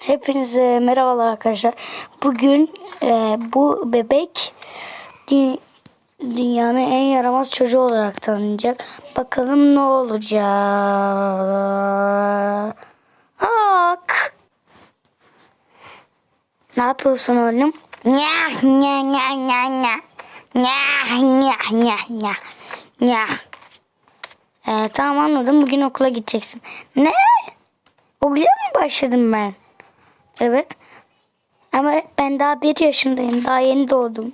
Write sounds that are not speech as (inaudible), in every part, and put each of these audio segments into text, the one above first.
Hepinize merhabalar arkadaşlar. Bugün e, bu bebek dü- dünyanın en yaramaz çocuğu olarak tanınacak. Bakalım ne olacak. Ak. Ne yapıyorsun oğlum? Nyah nyah nyah nyah nyah. Nyah nyah nyah nyah. Nyah. Ee, tamam anladım. Bugün okula gideceksin. Ne? Okula mı başladım ben? Evet. Ama ben daha bir yaşındayım. Daha yeni doğdum.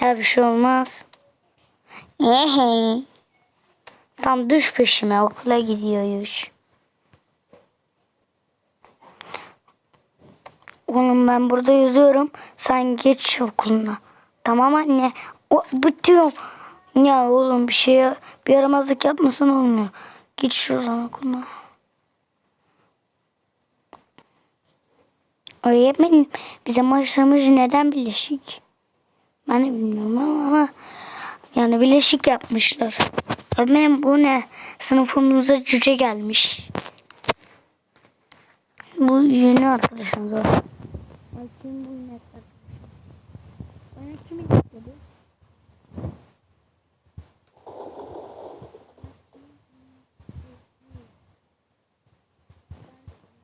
Ya bir şey olmaz. Tam düş peşime okula gidiyoruz. Oğlum ben burada yazıyorum. Sen geç okuluna. Tamam anne. O bitiyor. Ya oğlum bir şey bir yaramazlık yapmasın olmuyor. Git şuradan okuluna. Öğretmenim bize maçlarımız neden birleşik? Ben de bilmiyorum ama yani birleşik yapmışlar. Öğretmenim bu ne? Sınıfımıza cüce gelmiş. Bu yeni arkadaşımız var. Bakayım bu ne? Bana kimin?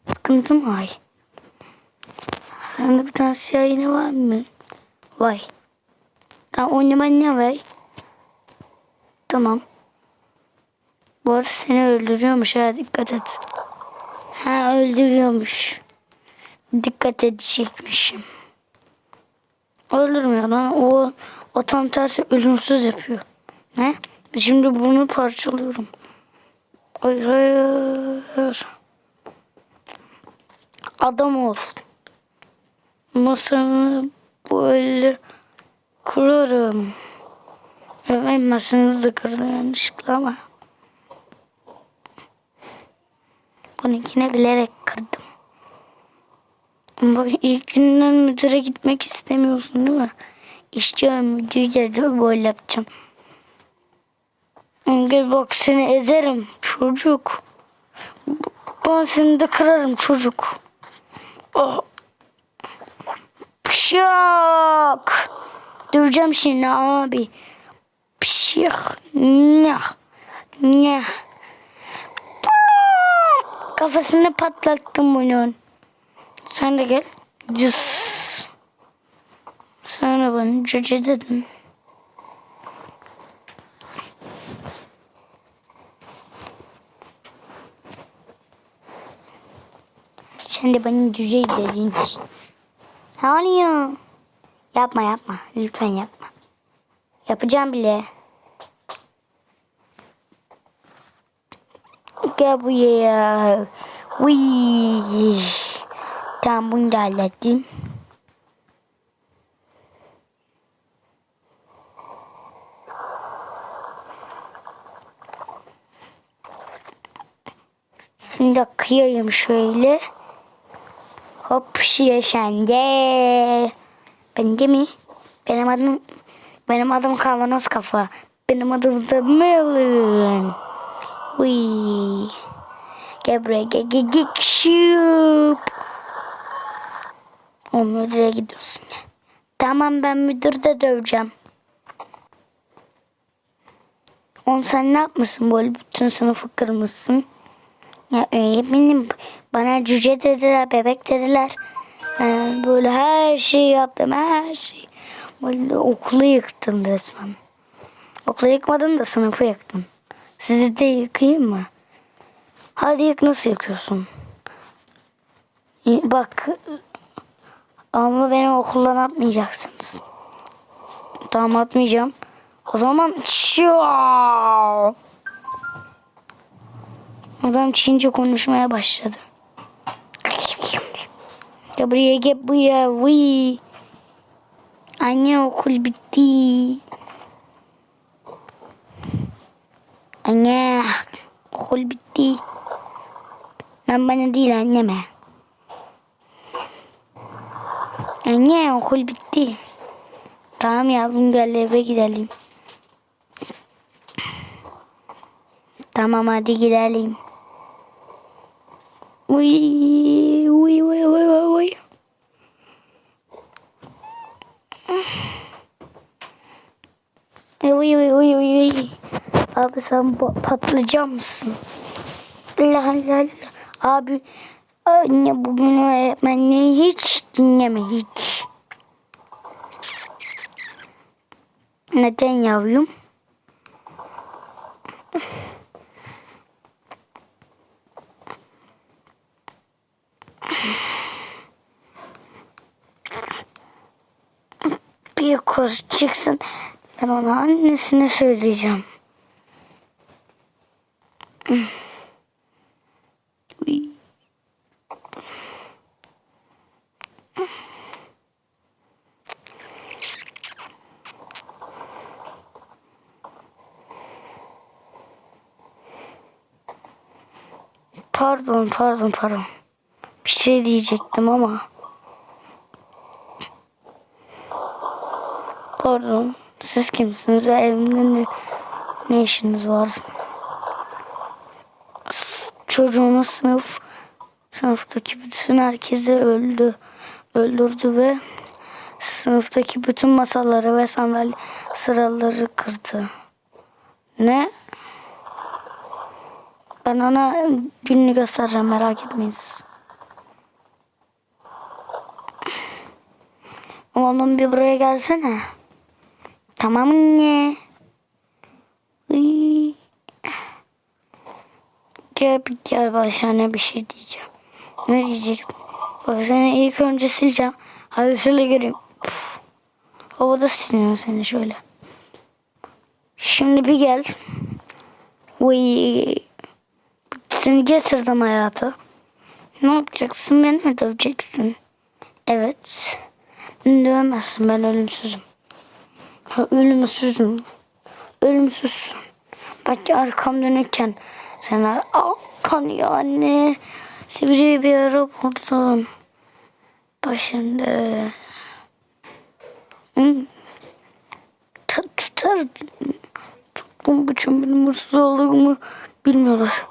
Sıkıntı mı var? Sende bir tane siyah iğne var mı? Vay. Tamam oynaman ne var? Tamam. Bu arada seni öldürüyormuş ha dikkat et. Ha öldürüyormuş. Dikkat edecekmişim. Öldürmüyor lan. O, o tam tersi ölümsüz yapıyor. Ne? Şimdi bunu parçalıyorum. Hayır hayır. Adam ol. Masanı böyle kurarım. Ben masanızı da kırdım yanlışlıkla ama. Bununkine bilerek kırdım. Bak ilk günden müdüre gitmek istemiyorsun değil mi? İşçi müdürce de böyle yapacağım. Gel bak seni ezerim çocuk. Ben seni de kırarım çocuk. Oh. Pşak. Döveceğim şimdi abi. Pşak. Ne? Ne? Kafasını patlattım bunun. Sen de gel. Cız. Sen de bana cüce dedin. Sen de bana cüce dedin. Ne oluyor? Yapma yapma. Lütfen yapma. Yapacağım bile. Gel buraya. Wii. Tamam bunu da hallettim. Da kıyayım şöyle. Hop şişe sende. Bende mi? Benim adım benim adım kavanoz kafa. Benim adım da Melon. Uy. Gel buraya gel gel gel. Şup. O müdüre gidiyorsun. Tamam ben müdürde döveceğim. Oğlum sen ne yapmışsın böyle bütün sınıfı kırmışsın? Ya öğretmenim bana cüce dediler, bebek dediler. Ee, böyle her şeyi yaptım, her şey. Böyle okulu yıktım resmen. Okulu yıkmadım da sınıfı yıktım. Sizi de yıkayayım mı? Hadi yık nasıl yıkıyorsun? Bak ama beni okuldan atmayacaksınız. Tamam atmayacağım. O zaman çiao. Adam Çince konuşmaya başladı. Ya buraya gel buraya. Vıy. Anne okul bitti. Anne okul bitti. Ben bana değil anneme. Anne okul bitti. Tamam yavrum gel eve gidelim. Tamam hadi gidelim. Uy, uy. Uy uy uy uy uy. Uy uy uy uy. Abi sen patlayacak mısın? La la la. Abi anne bugün öğretmenliği hiç dinleme hiç. Neden yavrum? Yukarı çıksın. Ben ona annesine söyleyeceğim. Pardon, pardon, pardon. Bir şey diyecektim ama. Pardon. Siz kimsiniz ve evimde ne, ne işiniz var? Çocuğunuz sınıf sınıftaki bütün herkesi öldü. Öldürdü ve sınıftaki bütün masaları ve sandalye sıraları kırdı. Ne? Ben ona gününü göstereceğim merak etmeyin siz. Oğlum bir buraya gelsene. Tamam anne. Uy. Gel gel başına bir şey diyeceğim. Ne diyecektim? Bak seni ilk önce sileceğim. Hadi şöyle göreyim. Puf. Havada siliyorum seni şöyle. Şimdi bir gel. Uy. Seni getirdim hayata. Ne yapacaksın? Beni mi döveceksin? Evet. Beni dövemezsin. Ben ölümsüzüm. Ha, ölümsüzüm. Ölümsüzsün. Bak arkam dönükken sen arkan yani. Sivri bir ara vurdun. Başında. Tutar. Tuttum için benim hırsız olduğumu bilmiyorlar.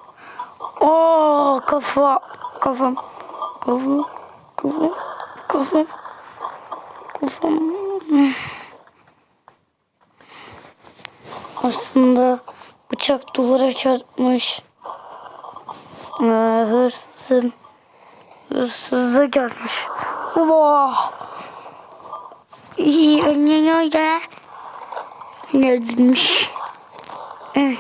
Aa kafa kafam kafam kafam kafam kafam aslında bıçak duvara çarpmış ee, hırsızın hırsız da gelmiş Vah! İyi anne öyle ne demiş Evet.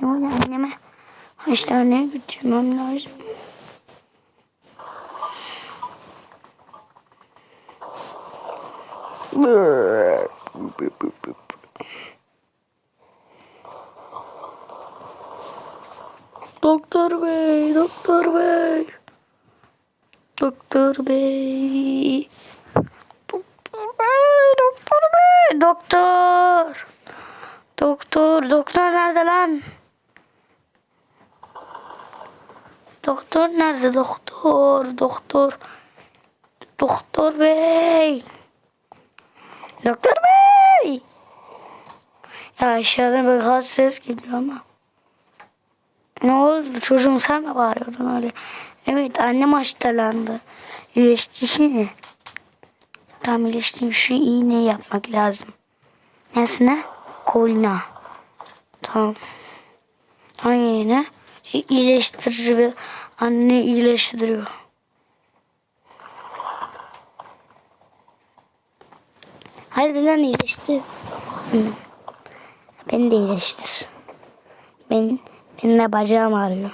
Ne oluyor anneme? Hastaneye götürmem lazım. Doktor bey, doktor bey. Doktor bey. Doktor bey, doktor bey. Doktor. Doktor, doktor nerede lan? Doktor nerede doktor? Doktor. Doktor bey. Doktor bey. Ya aşağıdan böyle gaz ses geliyor ama. Ne oldu çocuğum sen mi bağırıyordun öyle? Evet annem hastalandı. İyileşti. Tam iyileştim şu iğneyi yapmak lazım. Nesine? Koluna. Tamam. Hangi iğne? İyileştirici bir anne iyileştiriyor. Hadi lan iyileştir. Beni de iyileştir. Ben, benim de bacağım ağrıyor.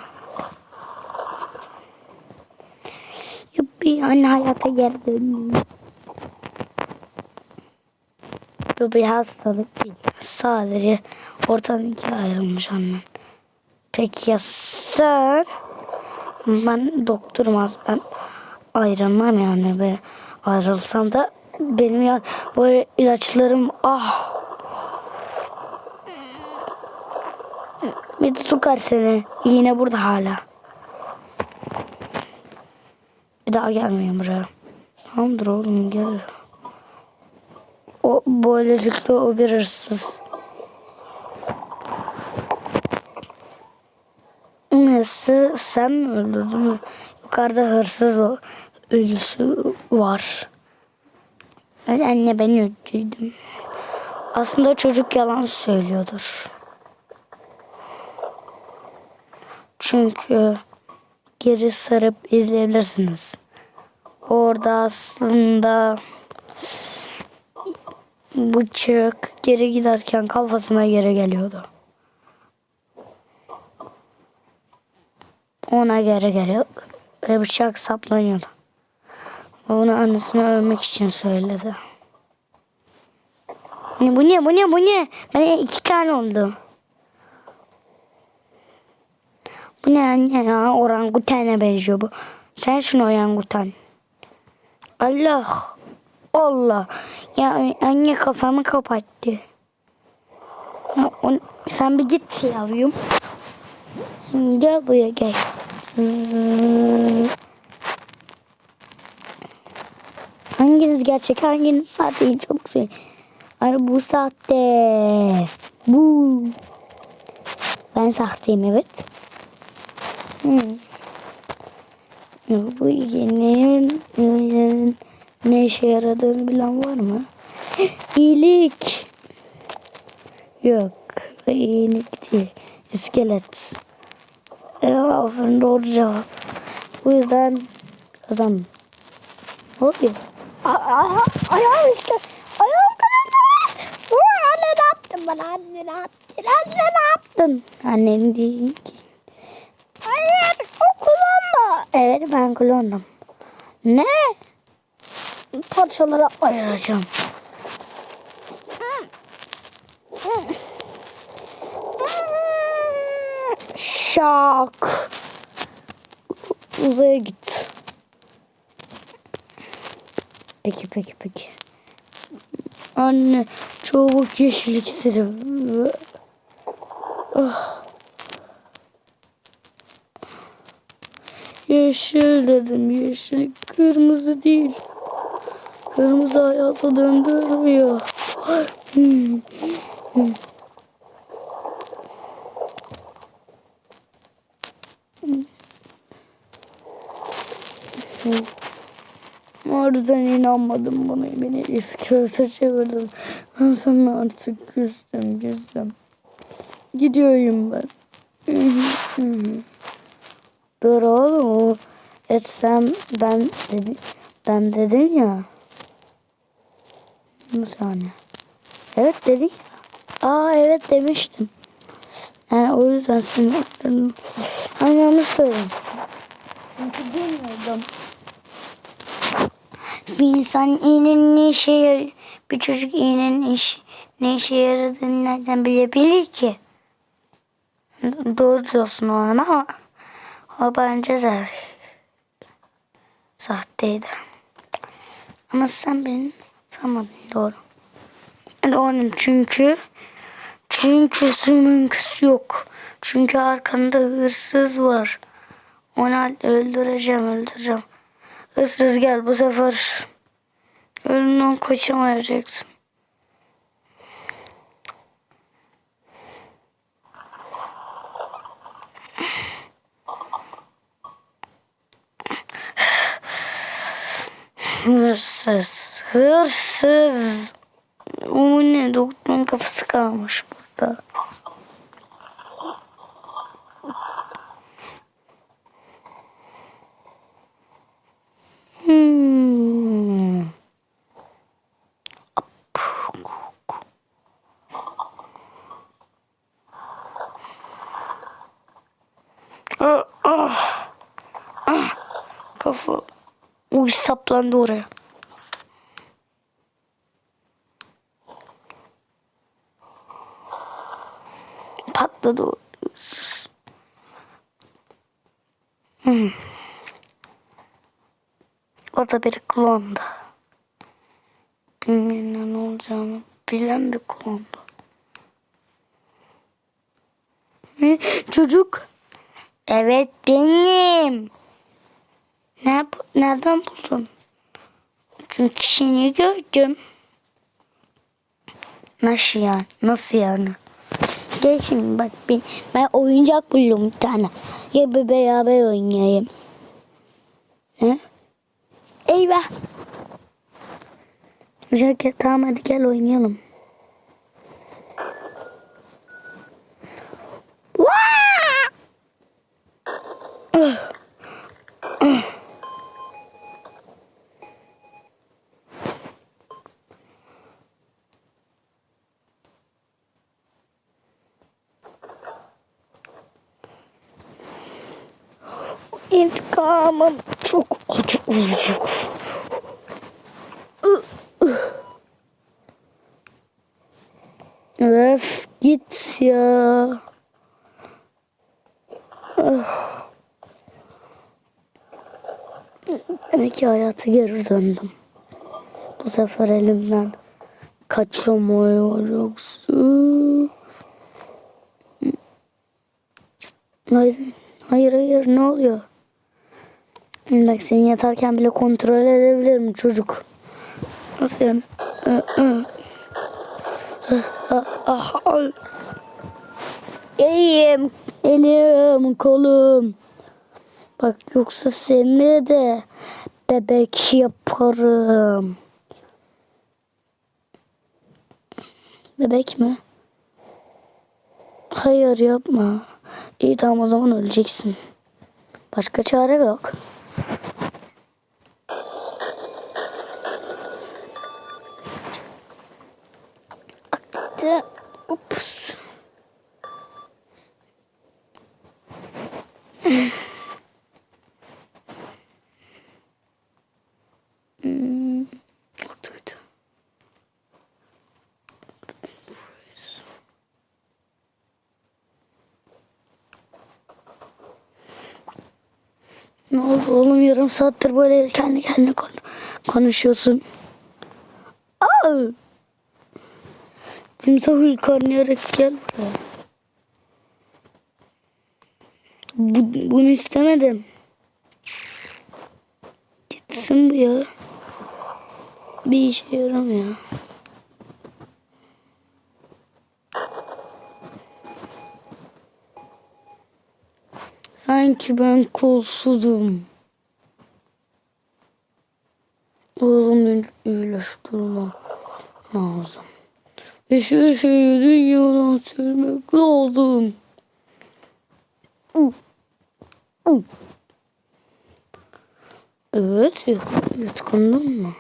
Yuppi anne hayata geri döndüm. Bu bir hastalık değil. Sadece ortadan ikiye ayrılmış annem. Peki ya sen? Ben doktorum az ben ayrılmam yani. Ben ayrılsam da benim yani böyle ilaçlarım ah bir de tukar seni. Yine burada hala. Bir daha gelmeyin buraya. Tamamdır oğlum gel. O böylelikle o bir hırsız. hırsız sen mi öldürdün? Yukarıda hırsız var. Ölüsü var. Evet anne ben öldürdüm. Aslında çocuk yalan söylüyordur. Çünkü geri sarıp izleyebilirsiniz. Orada aslında bıçak geri giderken kafasına geri geliyordu. Ona geri geliyor ve bıçak saplanıyordu. Onu annesine ölmek için söyledi. Bu ne bu ne bu ne? Ben iki tane oldu. Ne anne ya? Orangutana benziyor bu. Sen şunu orangutan. Allah. Allah. Ya anne kafamı kapattı. Ya, on- sen bir git yavrum. Şimdi gel buraya gel. Hanginiz gerçek hanginiz sahte çok söyle. Ay bu sahte. Bu. Ben sahteyim evet. Ya Bu iğnenin iğnenin ne işe yaradığını bilen var mı? İyilik. Yok. bu İyilik değil. İskelet. Evet, aferin doğru cevap. Bu yüzden kazandım. Ne oluyor? Ayağım işte. Ayağım kanadı. Vay, Anne ne yaptın bana? Anne ne yaptın? Anne ne yaptın? Annen değil ki. Hayır o kullanma. Evet ben kullandım. Ne? Parçalara ayıracağım. Şak. Uzaya git. Peki peki peki. Anne çabuk yeşil iksiri. Ah. Yeşil dedim yeşil. Kırmızı değil. Kırmızı hayata döndürmüyor. Hmm. Hmm. İnanmadım buna. Beni iskelete çevirdin. Ben sana artık küstüm küstüm. Gidiyorum ben. (laughs) Dur oğlum o etsem ben dedi, ben dedim ya. Nasıl yani? Evet dedin ya. Aa evet demiştim. Yani o yüzden sinirlendim. Hani onu söyledim. Çünkü bilmiyordum. Bir insan iğnenin ne işe yar- bir çocuk iğnenin iş, ne işe yaradığını nereden bilebilir ki? Doğru diyorsun oğlum ama o bence de sahteydi. Ama sen beni tanımadın doğru. Doğru çünkü çünkü mümküsü yok. Çünkü arkanda hırsız var. Onu öldüreceğim öldüreceğim. Hırsız gel bu sefer ölümden kaçamayacaksın. Hırsız, hırsız. O ne? Doktorun kafası kalmış burada. Hmm. Ah, ah. Ah. Kafa. Uy saplandı. Patladı o. Hmm. O da bir klondu. Bilmeyen ne olacağını bilen bir klondu. Ne? Çocuk. Evet benim. Ne nereden buldun? Çünkü seni gördüm. Nasıl yani? Nasıl yani? Gel şimdi bak ben, ben oyuncak buldum bir tane. Ya bir beraber oynayayım. He? Eyvah. Jacket tamam hadi gel oynayalım. Vaa! İntikamım çok acı olacak. Öf git ya. Demek ki hayatı geri döndüm. Bu sefer elimden kaçamıyor yoksa. Hayır, hayır, hayır ne oluyor? Bak seni yatarken bile kontrol edebilirim çocuk. Nasıl yani? Elim, elim, kolum. Bak yoksa seni de bebek yaparım. Bebek mi? Hayır yapma. İyi tamam o zaman öleceksin. Başka çare yok. Aktı. Ups. Hmm, oradaydı. Ne oldu oğlum yarım saattir böyle kendi kendine kon- konuşuyorsun. Aa! Timsah Hulk oynayarak gel buraya. Bu, bunu istemedim. Gitsin bu ya. Bir işe yaramıyor. Sanki ben kolsuzum. Oğlum iyileştirmem lazım. Hiçbir şeyi dünyadan silmek lazım. Evet, yut- yutkundun mu?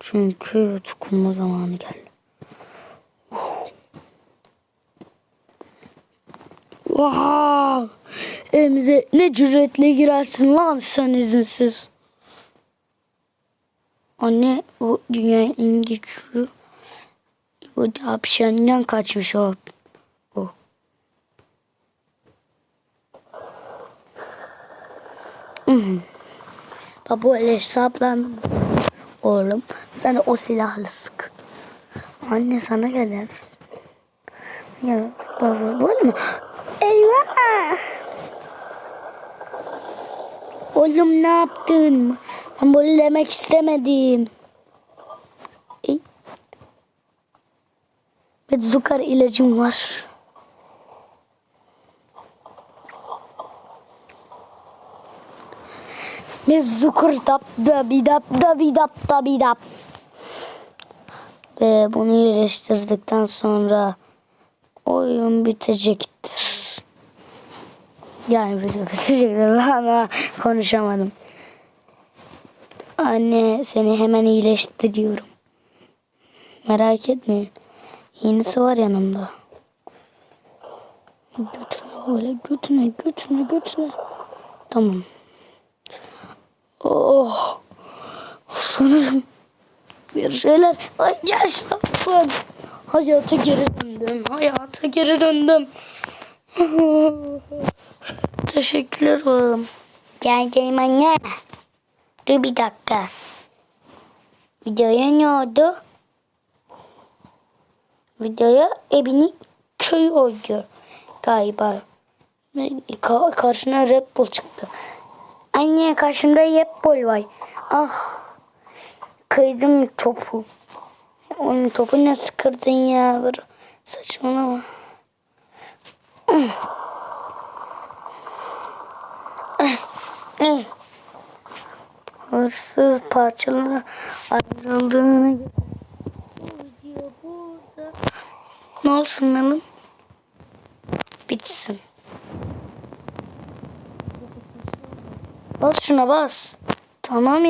Çünkü yutkunma zamanı geldi. Wow! Evimize ne cüretle girersin lan sen izinsiz. Anne bu dünyanın en güçlü bu hapishaneden kaçmış o. o. Baba öyle hesaplandım. Oğlum sen o silahlı sık. Anne sana gelir. Ya baba böyle mi? Eyvah! Oğlum ne yaptın? Ben böyle demek istemedim. Ey. Medzukar ilacım var. Mezzukur dap da bi dap da bi dap da bi dap. Ve bunu iyileştirdikten sonra oyun bitecektir. Yani video bitecektir (laughs) ama konuşamadım. Anne seni hemen iyileştiriyorum. Merak etme. Yenisi var yanımda. Götüne böyle götüne götüne götüne. Tamam. Oh. Sanırım bir şeyler Ay, yaşasın. Hayata geri döndüm. Hayata geri döndüm. (laughs) Teşekkürler oğlum. Gel gel anne. Dur bir dakika. Videoya ne oldu? Videoya evinin köyü oldu galiba. Ka karşına Red Bull çıktı. Anne karşımda Red Bull var. Ah. Kırdım topu. Onun topu nasıl kırdın ya? Böyle saçmalama. Mm. Hırsız bu video burada ne olsun benim? Bitsin. Bas şuna bas. Tamam ya.